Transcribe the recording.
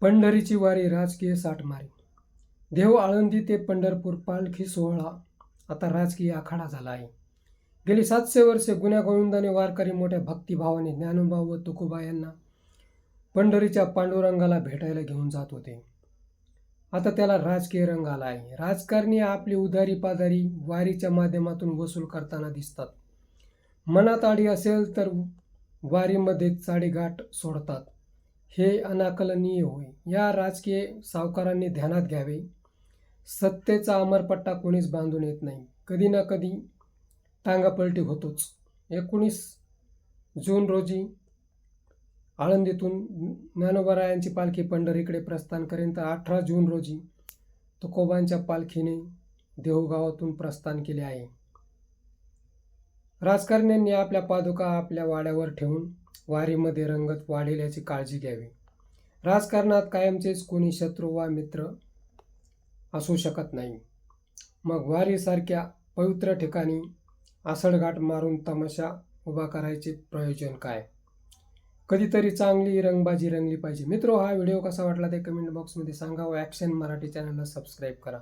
पंढरीची वारी राजकीय साठमारी. देव आळंदी ते पंढरपूर पालखी सोहळा आता राजकीय आखाडा झाला आहे. गेली सातशे वर्षे गुन्ह्या गोविंदाने वारकरी मोठ्या भक्तिभावाने ज्ञानोबा व तुकोबा यांना पंढरीच्या पांडुरंगाला भेटायला घेऊन जात होते. आता त्याला राजकीय रंग आला आहे. राजकारणी आपली उदारी पादारी वारीच्या माध्यमातून वसूल करताना दिसतात. मनात आडी असेल तर वारीमध्ये चाडेगाठ सोडतात. हे अनाकलनीय होय. या राजकीय सावकारांनी ध्यानात घ्यावे. सत्तेचा अमरपट्टा कोणीच बांधून येत नाही. कधी ना कधी टांगापलटी होतोच. एकोणीस जून रोजी आळंदीतून ज्ञानोबरायांची पालखी पंढरीकडे प्रस्थान करेन तर अठरा जून रोजी तुकोबांच्या पालखीने देहूगावातून प्रस्थान केले आहे. राजकारण्यांनी आपल्या पादुका आपल्या वाड्यावर ठेवून वारीमध्ये रंगत वाढेल याची काळजी घ्यावी. राजकारणात कायमचेच कोणी शत्रू वा मित्र असू शकत नाही. मग वारीसारख्या पवित्र ठिकाणी आसडघाट मारून तमाशा उभा करायचे प्रयोजन काय? कधीतरी चांगली रंगबाजी रंगली पाहिजे. मित्रो हा व्हिडिओ कसा वाटला ते कमेंट बॉक्समध्ये सांगा व ॲक्शन मराठी चॅनलला सबस्क्राईब करा.